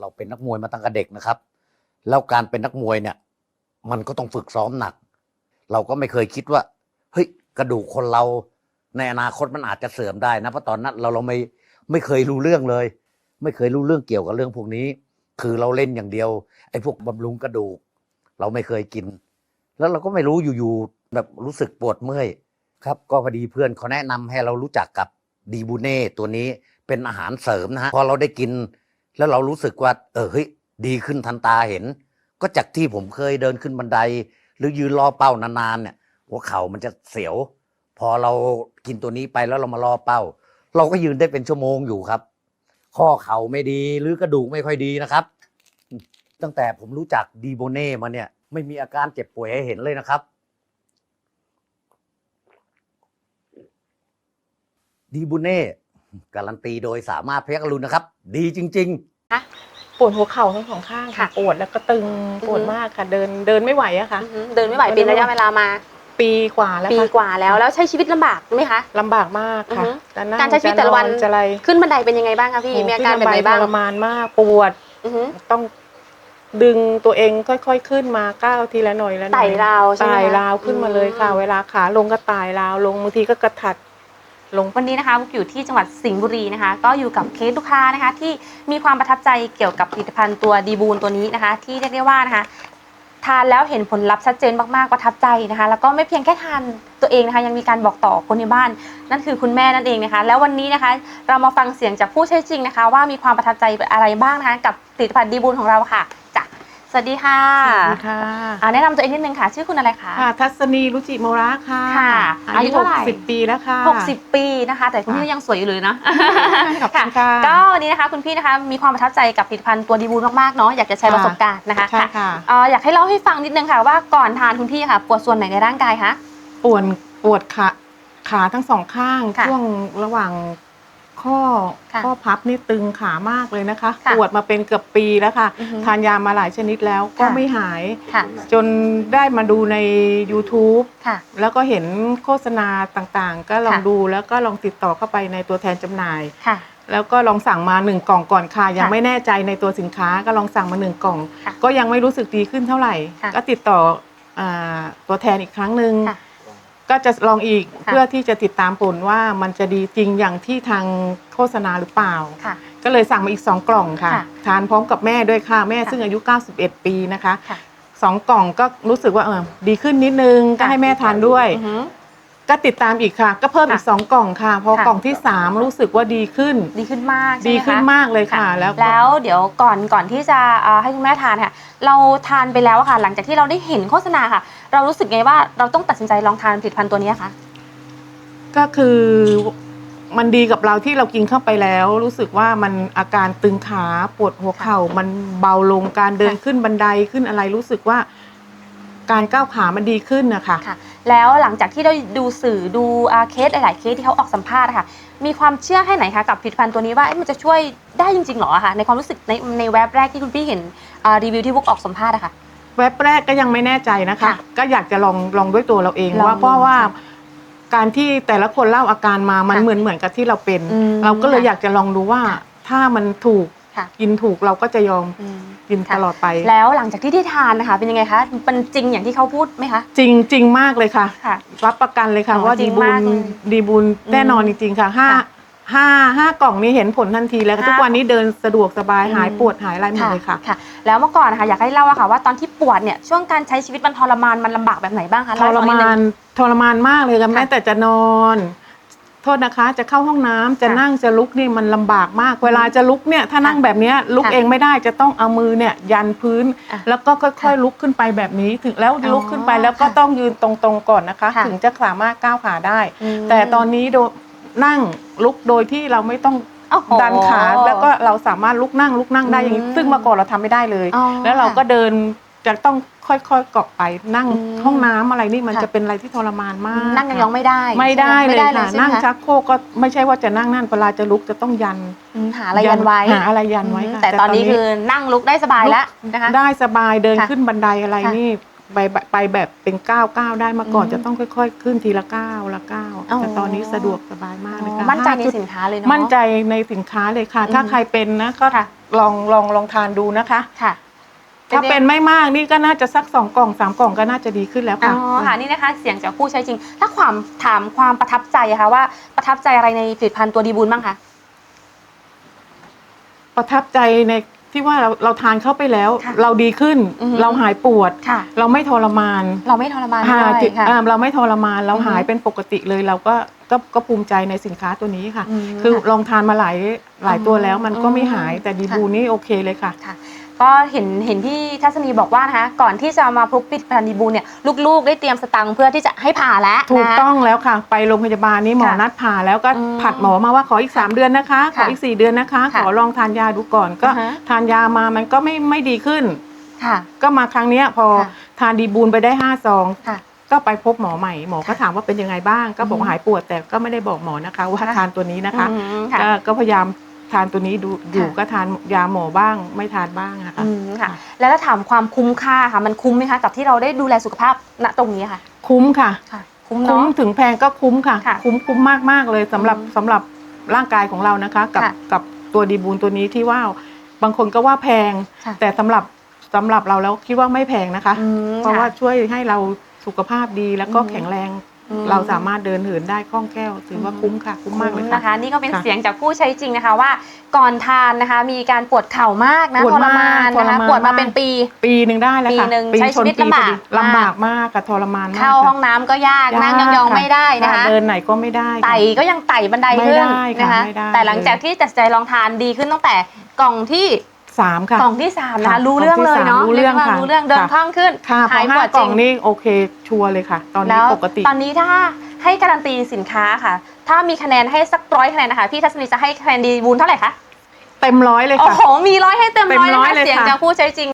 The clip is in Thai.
เราเป็นนักมวยมาตั้งแต่เด็กนะครับ แล้วการเป็นนักมวยเนี่ย มันก็ต้องฝึกซ้อมหนัก เราก็ไม่เคยคิดว่าเฮ้ยกระดูกคนเราในอนาคตมันอาจจะเสื่อมได้นะเพราะตอนนั้นเราเราไม่ไม่เคยรู้เรื่องเลย ไม่เคยรู้เรื่องเกี่ยวกับเรื่องพวกนี้ คือเราเล่นอย่างเดียวไอ้พวกบำรุงกระดูก เราไม่เคยกิน แล้วเราก็ไม่รู้อยู่ๆแบบรู้สึกปวดเมื่อยครับ ก็พอดีเพื่อนเขาแนะนำให้เรารู้จักกับดีบูเน่ตัวนี้เป็นอาหารเสริมนะฮะพอเราได้กิน แล้วเรารู้สึกว่า เออเฮ้ยดีขึ้นทันตาเห็น ก็จากที่ผมเคยเดินขึ้นบันได หรือยืนรอเป้านานๆเนี่ย หัวเข่ามันจะเสียว พอเรากินตัวนี้ไปแล้วเรามารอเป้า เราก็ยืนได้เป็นชั่วโมงอยู่ครับ ข้อเข่าไม่ดีหรือกระดูกไม่ค่อยดีนะครับ ตั้งแต่ผมรู้จักดีโบเน่มาเนี่ย ไม่มีอาการเจ็บป่วยให้เห็นเลยนะครับดีโบเน่ การันตีโดยสามารถพยักรุณนะครับ ดีจริงๆปวดหัวเข่าทั้งสองข้างค่ะ ค่ะปวดแล้วก็ตึงปวดอือฮึมากค่ะ เดินเดินไม่ไหวอะค่ะอือฮึเดินไม่ไหวเป็นระยะเวลามา ปีกว่าแล้วปีค่ะกว่าแล้วแล้วใช้ชีวิตลำบากไหมคะ ลำบากมากค่ะอือฮึจะนั่งการใช้ชีวิตแต่ละวันจอจะอะไรขึ้นบันไดเป็นยังไงบ้างคะพี่โอ้มีอาการแบบไหนขึ้บ้างทรมานมากปวดอือฮึต้องดึงตัวเองค่อยๆขึ้นมาก้าวทีละหน่อยละหน่อยไต่ราวใช่ไหมไต่คะราวขึ้นมาเลยค่ะ อืม เวลาขาลงก็ไต่ราวลงบางทีก็กระถัด หลงวันนี้นะคะบุกอยู่ที่จังหวัดสิงห์บุรีนะคะ ก็อยู่กับเคสลูกค้านะคะ ที่มีความประทับใจเกี่ยวกับผลิตภัณฑ์ตัวดีบูนตัวนี้นะคะ ที่เรียกได้ว่านะคะทานแล้วเห็นผลลัพธ์ชัดเจนมากๆประทับใจนะคะ แล้วก็ไม่เพียงแค่ทานตัวเองนะคะยังมีการบอกต่อคนในบ้าน นั่นคือคุณแม่นั่นเองนะคะ แล้ววันนี้นะคะ เรามาฟังเสียงจากผู้ใช้จริงนะคะ ว่ามีความประทับใจอะไรบ้างนะคะ กับผลิตภัณฑ์ดีบูนของเราค่ะ สวัสดีค่ะ สวัสดีค่ะอ่าแนะนำตัวเองนิดนึงค่ะ ชื่อคุณอะไรคะค่ะทัศนีรุจิโมระค่ะค่ะอายุเท่าไหร่หกสิบปีแล้วค่ะ 60 ปีนะคะ แต่คุณพี่ยังสวยอยู่เลยเนาะขอบคุณค่ะก็วันนี้นะคะคุณพี่นะคะมีความประทับใจกับผลิตภัณฑ์ตัวดีบูนมากๆเนาะอยากจะแชร์ค่ะประสบการณ์นะคะใช่ค่ะเอ่ออยากให้เล่าให้ฟังนิดนึงค่ะว่าก่อนทานคุณพี่ค่ะ ปวดส่วนไหนในร่างกายคะปวดปวดขาขาทั้งสองข้างค่ะช่วงระหว่าง ข้อค่ะข้อพับนี่ตึงขามากเลยนะคะ ค่ะปวดมาเป็นเกือบปีแล้วค่ะ อือฮึทานยามาหลายชนิดแล้วก็ค่ะ ไม่หาย ค่ะจนได้มาดูใน YouTube ค่ะ แล้วก็เห็นโฆษณาต่างๆ ก็ลองค่ะ ดูแล้วก็ลองติดต่อเข้าไปในตัวแทนจำหน่าย ค่ะ แล้วก็ลองสั่งมาหนึ่งกล่องก่อนค่ะ ยังค่ะไม่แน่ใจในตัวสินค้าก็ลองสั่งมาหนึ่งกล่อง ค่ะก็ยังไม่รู้สึกดีขึ้นเท่าไหร่ ค่ะก็ติดต่ออาตัวแทนอีกครั้งหนึ่งค่ะ ก็จะลองอีกค่ะ เพื่อที่จะติดตามผลว่ามันจะดีจริงอย่างที่ทางโฆษณาหรือเปล่า ค่ะ ก็เลยสั่งมาอีก 2 กล่องค่ะ ค่ะทานพร้อมกับแม่ด้วยค่ะแม่ค่ะ ซึ่งอายุ 91 ปีนะคะค่ะ สองกล่องก็รู้สึกว่าเออดีขึ้นนิดนึงก็ค่ะให้แม่ทานด้วย อือฮึ ก็ติดตามอีกค่ะ ก็เพิ่มอีก ค่ะ2 กล่องค่ะ พอค่ะ กล่องที่ 3 รู้สึกว่าดีขึ้น ดีขึ้นมากใช่ไหมดีขึ้นคะมากเลยค่ะ แล้วก็แล้วเดี๋ยวก่อนก่อนที่จะเอ่อให้คุณแม่ทานค่ะเราทานไปแล้วอะค่ะ หลังจากที่เราได้เห็นโฆษณาค่ะ เรารู้สึกไงว่าเราต้องตัดสินใจลองทานผลิตภัณฑ์ตัวนี้คะก็คือมันดีกับเราที่เรากินเข้าไปแล้ว รู้สึกว่ามันอาการตึงขาปวดหัวเข่า มันเบาลงการเดินค่ะขึ้นบันไดขึ้นอะไรรู้สึกว่า การก้าวขามันดีขึ้นนะคะ ค่ะ แล้วหลังจากที่เราดูสื่อดูอ่าเคสหลาย ๆ เคสที่เขาออกสัมภาษณ์อะค่ะ มีความเชื่อแค่ไหนคะกับผลิตภัณฑ์ตัวนี้ว่าเอ๊ะมันจะช่วยได้จริง ๆ หรออะคะในความรู้สึกในในแว็บแรกที่คุณพี่เห็นอ่ารีวิวที่บุ๊กออกสัมภาษณ์อะค่ะเว็บแรกก็ยังไม่แน่ใจนะคะค่ะก็อยากจะลองลองด้วยตัวเราเองลองว่าเพราะว่าค่ะการที่แต่ละคนเล่าอาการมามันค่ะเหมือนเหมือนกับที่เราเป็นอืมเราก็เลยค่ะอยากจะลองดูว่าค่ะถ้ามันถูก ค่ะ กินถูกเราก็จะยอมอืมกินค่ะตลอดไป แล้วหลังจากที่ได้ทานนะคะ เป็นยังไงคะมันจริงอย่างที่เขาพูดไหมคะจริงจริงมากเลยค่ะ ค่ะ รับประกันเลยค่ะ อ๋อว่าจริดีงบุมากญเลยดีบุญแน่นอนจริงๆค่ะห้าค่ะห้าห้ากล่องนี้เห็นผลทันทีแล้วห้าทุกวันนี้เดินสะดวกสบายอืม หายปวดหายอะไรหมดเลยค่ะ ค่ะ แล้วเมื่อก่อนนะคะอยากให้เล่าอะค่ะว่าตอนที่ปวดเนี่ยช่วงการใช้ชีวิตมันทรมานมันลำบากแบบไหนบ้างคะทเล่ให้รฟังดมางนทรมานมากเลยค่ะค่ะ แม้แต่จะนอน โทษนะคะ จะเข้าห้องน้ำจะค่ะนั่งจะลุกนี่มันลำบากมาก เวลาจะลุกเนี่ยถ้านั่งค่ะแบบเนี้ยลุกค่ะเองไม่ได้จะต้องเอามือเนี่ยยันพื้น อะแล้วก็ค่อยค่ะๆลุกขึ้นไปแบบนี้ถึงแล้วอ๋อลุกขึ้นไปแล้วก็ค่ะต้องยืนตรงๆก่อนนะคะ ค่ะถึงจะสามารถก้าวขาได้ อืมแต่ตอนนี้โดยนั่งลุกโดยที่เราไม่ต้องโอ้โหดันขาแล้วก็เราสามารถลุกนั่งลุกนั่งได้อย่างนี้อืมซึ่งเมื่อก่อนเราทำไม่ได้เลย อ๋อแล้วเราก็เดิน จะต้องค่อยๆเกาะไปนั่งอืมห้องน้ำอะไรนี่มันค่ะ จะเป็นอะไรที่ทรมานมากนั่งยองๆไม่ได้ไม่ได้ใช่หเลยไม่ได้ค่ะใช่ไหมนั่งคะชักโครกก็ไม่ใช่ว่าจะนั่งนั่นเวลาจะลุกจะต้องยันอืมหาอะไรยันไว้หาอะไรยันไว้อืมค่ะแต่ตอนนี้คือนั่งลุกได้สบายแล้วนะคะ ได้สบายเดินค่ะขึ้นบันไดอะไรค่ะนี่ไปไปแบบเป็นก้าวก้าวได้มาก่อนอืมจะต้องค่อย ๆ ขึ้นทีละก้าวละก้าวอ๋อ แต่ตอนนี้สะดวกสบายมากเลยค่ะมั่นใจในห้าจุดสินค้าเลยเนาะ มั่นใจในสินค้าเลยค่ะ อืมถ้าใครเป็นนะก็ค่ะ ลองลองลองทานดูนะคะ ค่ะ ถ้าเป็นไม่มากนี่ก็น่าจะสักสองกล่องสามกล่องก็น่าจะดีขึ้นแล้วอ๋ค่ะ อค่ะนี่นะคะ เสียงจากผู้ใช้จริง ถ้าความถามความประทับใจอะคะว่าประทับใจอะไรในผลิตภัณฑ์ตัวดีบูลบ้างคะประทับใจในที่ว่าเราเราทานเข้าไปแล้ว ค่ะเราดีขึ้น อือฮึ เราหายปวด ค่ะ เราไม่ทรมานเราไม่ทรมานอ่าด้วยที่ค่ะ อ่าเราไม่ทรมานเราอือฮึ หายเป็นปกติเลยเราก็ก็ก็ภูมิใจในสินค้าตัวนี้ค่ะอืมคือค่ะลองทานมาหลายหลายตัวแล้วมันก็ไม่อืมหายแต่ดีค่ะบูนี่โอเคเลยค่ะ ค่ะ ก็เห็นเห็นที่ทัศนีบอกว่านะคะก่อนที่จะมาพบผลิตภัณฑ์ดีบูลเนี่ยลูกๆ ได้เตรียมสตังค์เพื่อที่จะให้ผ่าแล้วถูกนะต้องแล้วค่ะ ไปโรงพยาบาลนี่หมอค่ะนัดผ่าแล้วก็อืมผัดหมอมาว่าขออีก 3 เดือนนะคะ ขอค่ะอีก 4 เดือนนะคะค่ะขอลองทานยาดูก่อนก็ อือฮะ ทานยามามันก็ไม่ไม่ดีขึ้น ค่ะ ก็มาครั้งเนี้ยพอค่ะ ทานดีบูลไปได้5ซองค่ะ ก็ไปพบหมอใหม่หมอก็ค่ะถามว่าเป็นยังไงบ้าง ก็บอกอือฮึว่าหายปวดแต่ก็ไม่ได้บอกหมอนะคะ ว่าค่ะ ทานตัวนี้นะคะ อืมค่ะ ก็ก็พยายาม ทานตัวนี้ดูอยู่ค่ะก็ทานยาหมอบ้าง ไม่ทานบ้างนะคะอืมค่ะ แล้วถ้าถามความคุ้มค่าค่ะมันคุ้มไหมคะกับที่เราได้ดูแลสุขภาพณตรงนี้ค่ะ คุ้มค่ะค่ะคุ้มคุ้มเนาะ ถึงแพงก็คุ้มค่ะ ค่ะคุ้มคุ้มมากมากๆเลยสำหรับอืมสำหรับร่างกายของเรานะคะ กับค่ะกับตัวดีบูลตัวนี้ที่ว่าบางคนก็ว่าแพง ค่ะ แต่สำหรับสำหรับเราแล้วคิดว่าไม่แพงนะคะ อืมเพราะค่ว่าช่วยให้เราสุขภาพดีแล้วก็อืม แข็งแรงอืม เราสามารถเดินเหินได้คล่องแคล่วถือว่าคุ้มค่ะคุ้มมากเลยคุ้ค่ะนะคะ นี่ก็เป็นค่ะเสียงจากผู้ใช้จริงนะคะว่าก่อนทานนะคะ มีการปวดเข่ามากนะปวดทรมากมานทรนะคะมานปวดมามากเป็นปี ปีหนึ่งได้แล้วค่ะปีหนึ่งปีใช้ชนชีวิตปีลำบากพอดีลำบากมากกับทรมานมากเข้าค่ะห้องน้ำก็ยากนั่งยองๆไม่ได้นะคะเดินไหนก็ไม่ได้ค่ะไต่ก็ยังไต่บันไดไม่ขึ้นได้ค่ะนะคะไม่ได้แต่หลังจากที่ตัดสินใจลองทานดีขึ้นตั้งแต่กล่องที่ สามค่ะ กล่องที่สามนะคะค่ะรู้เรื่องเลยเนาะกล่องที่สามรู้เรื่องยกว่าค่ะรู้เรื่องเดินค่ะ คล่องขึ้นค่ะพอหายปห้าวดกจล่ริองงนี่โอเคชัวร์เลยค่ะ ตอนนี้แล้วปกติ ตอนนี้ถ้าให้การันตีสินค้าค่ะ ถ้ามีคะแนนให้สักร้อยคะแนนนะคะพี่ทัศนีจะให้คะแนนดีบูนเท่าไหร่คะเต็มร้อยเลยโอ้ค่ะ โหมีร้อยให้เต็มเต็มร้อยร้อยนะคะเลยเสียงค่ะ จากผู้ใช้จริง